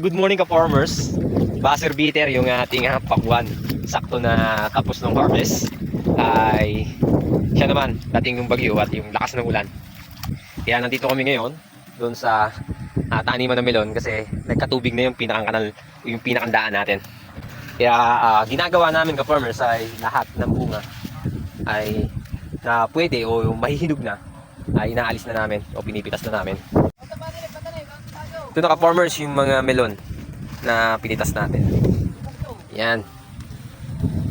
good morning ka farmers. Buzzer beater yung ating uh, pakwan. Sakto na tapos ng harvest ay siya naman dating yung bagyo at yung lakas ng ulan. Kaya nandito kami ngayon doon sa uh, taniman ng melon kasi nagkatubig na yung pinakang yung pinakang daan natin. Kaya ah, ginagawa namin ka farmers ay lahat ng bunga ay na pwede o mahihinog na ay inaalis na namin o pinipitas na namin. Ito na ka-farmers yung mga melon na pinitas natin. Yan.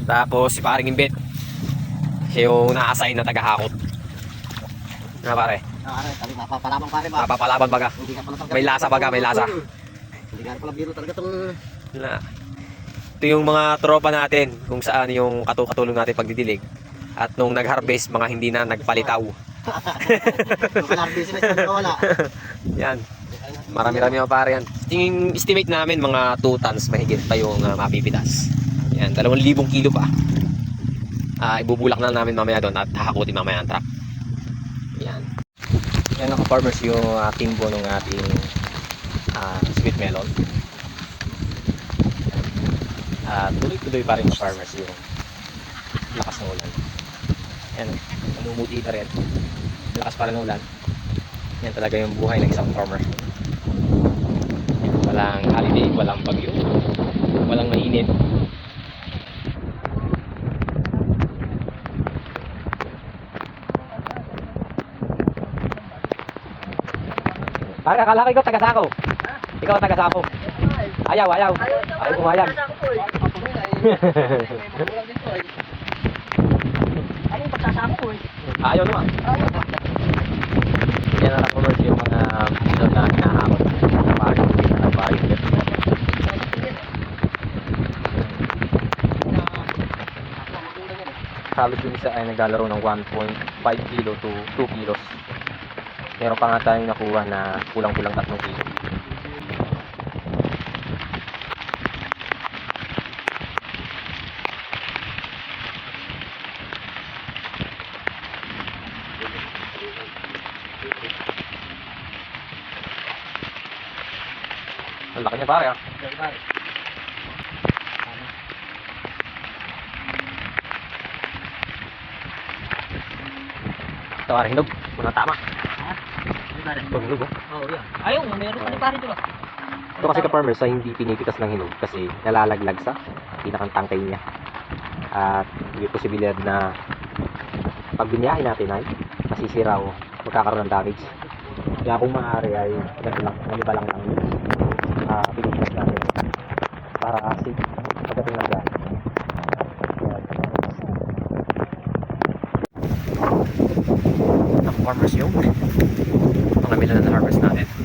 Tapos si paring imbet. Siya yung na-assign na tagahakot. Na pare, Ah, kami mapapalaban pare ba? mapapalaban baga. May lasa baga, may lasa. Hindi ka pala biro talaga tong Na. Ito yung mga tropa natin kung saan yung katukatulong natin pagdidilig. At nung nag-harvest, mga hindi na nagpalitaw. kalar business na wala. Yan. Marami-rami mga pare yan. Yung estimate namin, mga 2 tons mahigit pa yung uh, mapipitas. Yan, 2,000 kilo pa. Ah, ibubulak na namin mamaya doon at hahakutin mamaya ang truck. Yan. Yan ang farmers yung uh, timbo ng ating ah, sweet melon. At tuloy-tuloy pa rin ng farmers yung lakas ng ulan. Yan, namumuti pa rin. Lakas pa rin ng ulan. Yan talaga yung buhay ng isang farmer. Walang holiday, walang bagyo, walang mainit. Pare, akala ko ikaw taga-sako. Ikaw ang taga-sako. Ayaw, ayaw. Ayaw pumayag. Ano yung pagsasama ko eh? Ayaw naman. Yan ang commerce yung mga bilog na hinahakot. Sa bahay, sa bahay. Halos yung isa ay naglalaro ng 1.5 kilo to 2 kilos. Meron pa nga tayong nakuha na kulang-kulang 3 kilo. Ang laki niya pare ah. Ito pare, hinog. Muna tama. Ito hinog oh. Oo, yan. Ayaw, meron pa rin pare diba? Ito kasi ka-farmers sa hindi pinipitas ng hinog kasi nalalaglag sa pinakang tangkay niya. At may posibilidad na pag biniyahin natin ay masisira o magkakaroon ng damage. Kaya kung maaari ay lang, naliba lang lang uh, pinipitas natin para safe pagdating ng daan. Ang farmers yung mga milon na harvest natin.